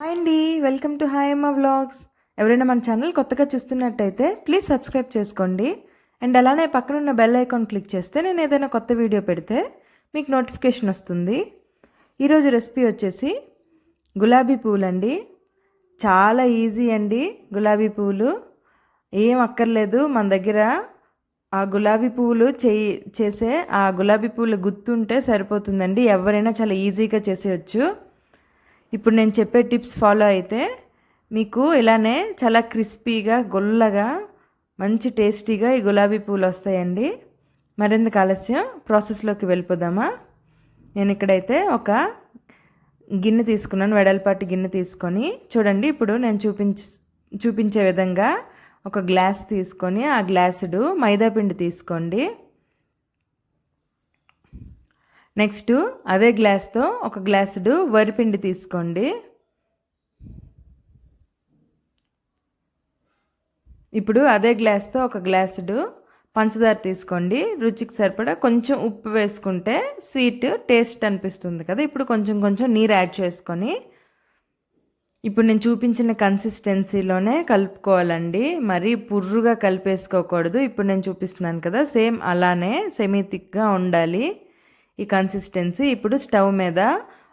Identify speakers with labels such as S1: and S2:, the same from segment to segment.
S1: Hi అండి welcome to hi Amma vlogs ఎవరైనా మన ఛానల్ కొత్తగా చూస్తున్నట్టయితే ప్లీజ్ సబ్స్క్రైబ్ చేసుకోండి. అండ్ అలానే పక్కన ఉన్న బెల్ ఐకాన్ క్లిక్ చేస్తే నేను ఏదైనా కొత్త వీడియో పెడితే మీకు నోటిఫికేషన్ వస్తుంది. ఈరోజు రెసిపీ వచ్చేసి గులాబీ పూలండి చాలా ఈజీ అండి గులాబీ పూలు ఏం అక్కర్లేదు మన దగ్గర ఆ గులాబీ పువ్వులు చేయి చేసే ఆ గులాబీ పువ్వులు గుర్తుంటే సరిపోతుందండి. ఎవరైనా చాలా ఈజీగా చేసేయచ్చు. ఇప్పుడు నేను చెప్పే టిప్స్ ఫాలో అయితే మీకు ఇలానే చాలా క్రిస్పీగా గొల్లగా మంచి టేస్టీగా ఈ గులాబీ పూలు వస్తాయండి. మరెందుకు ఆలస్యం? ప్రాసెస్లోకి వెళ్ళిపోదామా? నేను ఇక్కడైతే ఒక గిన్నె తీసుకున్నాను వెడల్పాటి గిన్నె తీసుకొని. చూడండి ఇప్పుడు నేను చూపించ చూపించే విధంగా ఒక గ్లాస్ తీసుకొని ఆ గ్లాసుడు మైదా పిండి తీసుకోండి. నెక్స్ట్ అదే గ్లాస్తో ఒక గ్లాసుడు వరిపిండి తీసుకోండి. ఇప్పుడు అదే గ్లాస్తో ఒక గ్లాసుడు పంచదార తీసుకోండి. రుచికి సరిపడా కొంచెం ఉప్పు వేసుకుంటే స్వీట్ టేస్ట్ అనిపిస్తుంది కదా. ఇప్పుడు కొంచెం కొంచెం నీరు యాడ్ చేసుకొని ఇప్పుడు నేను చూపించిన కన్సిస్టెన్సీలోనే కలుపుకోవాలండి. మరీ పుర్రుగా కలిపేసుకోకూడదు. ఇప్పుడు నేను చూపిస్తున్నాను కదా సేమ్ అలానే సెమీ థిక్గా ఉండాలి. ఈ కన్సిస్టెన్సీ ఇప్పుడు స్టవ్ మీద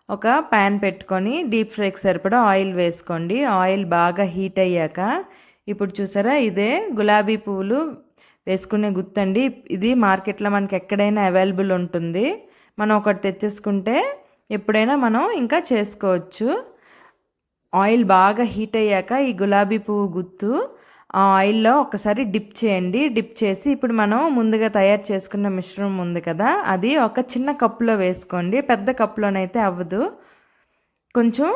S1: ఒక ప్యాన్ పెట్టుకొని డీప్ ఫ్రైకి సరిపడా ఆయిల్ వేసుకోండి. ఆయిల్ బాగా హీట్ అయ్యాక ఇప్పుడు చూసారా ఇదే గులాబీ పువ్వులు వేసుకునే గుత్తండి ఇది మార్కెట్లో మనకి ఎక్కడైనా అవైలబుల్ ఉంటుంది. మనం ఒకటి తెచ్చేసుకుంటే ఎప్పుడైనా మనం ఇంకా చేసుకోవచ్చు. ఆయిల్ బాగా హీట్ అయ్యాక ఈ గులాబీ పువ్వు గుత్తు ఆ ఆయిల్లో ఒకసారి డిప్ చేయండి. డిప్ చేసి ఇప్పుడు మనం ముందుగా తయారు చేసుకున్న మిశ్రమం ఉంది కదా అది ఒక చిన్న కప్పులో వేసుకోండి. పెద్ద కప్పులోనైతే అవ్వదు. కొంచెం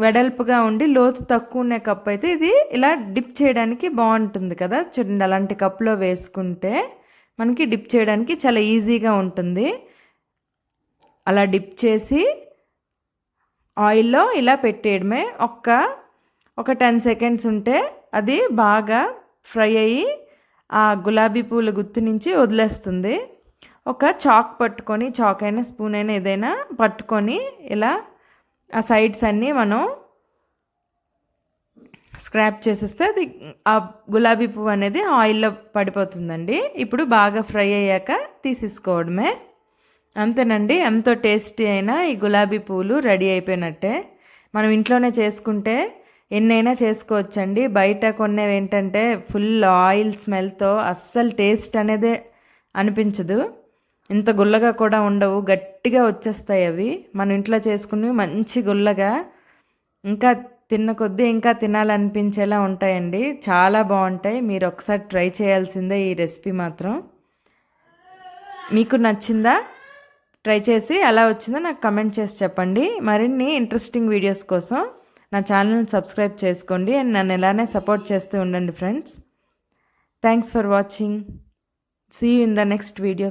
S1: వెడల్పుగా ఉండి లోతు తక్కువ ఉన్న కప్ అయితే ఇది ఇలా డిప్ చేయడానికి బాగుంటుంది కదా. చూడండి అలాంటి కప్లో వేసుకుంటే మనకి డిప్ చేయడానికి చాలా ఈజీగా ఉంటుంది. అలా డిప్ చేసి ఆయిల్లో ఇలా పెట్టేయడమే. ఒక్క ఒక టెన్ సెకండ్స్ ఉంటే అది బాగా ఫ్రై అయ్యి ఆ గులాబీ పూల గుత్తు నుంచి వదిలేస్తుంది. ఒక చాక్ పట్టుకొని చాక్ అయినా స్పూన్ అయినా ఏదైనా పట్టుకొని ఇలా ఆ సైడ్స్ అన్నీ మనం స్క్రాప్ చేసేస్తే అది ఆ గులాబీ పువ్వు అనేది ఆయిల్లో పడిపోతుందండి. ఇప్పుడు బాగా ఫ్రై అయ్యాక తీసేసుకోవడమే. అంతేనండి ఎంతో టేస్టీ అయినా ఈ గులాబీ పూలు రెడీ అయిపోయినట్టే. మనం ఇంట్లోనే చేసుకుంటే ఎన్నైనా చేసుకోవచ్చండి. బయట కొన్నవి ఏంటంటే ఫుల్ ఆయిల్ స్మెల్తో అస్సలు టేస్ట్ అనేదే అనిపించదు. ఇంత గుల్లగా కూడా ఉండవు. గట్టిగా వచ్చేస్తాయి అవి. మన ఇంట్లో చేసుకుని మంచి గుల్లగా ఇంకా తిన్న కొద్దీ ఇంకా తినాలనిపించేలా ఉంటాయండి. చాలా బాగుంటాయి. మీరు ఒకసారి ట్రై చేయాల్సిందే ఈ రెసిపీ మాత్రం. మీకు నచ్చిందా? ట్రై చేసి ఎలా వచ్చిందో నాకు కమెంట్ చేసి చెప్పండి. మరిన్ని ఇంట్రెస్టింగ్ వీడియోస్ కోసం నా ఛానల్ని సబ్స్క్రైబ్ చేసుకోండి అండ్ నన్ను ఎలానే సపోర్ట్ చేస్తూ ఉండండి friends. Thanks for watching see you in the next video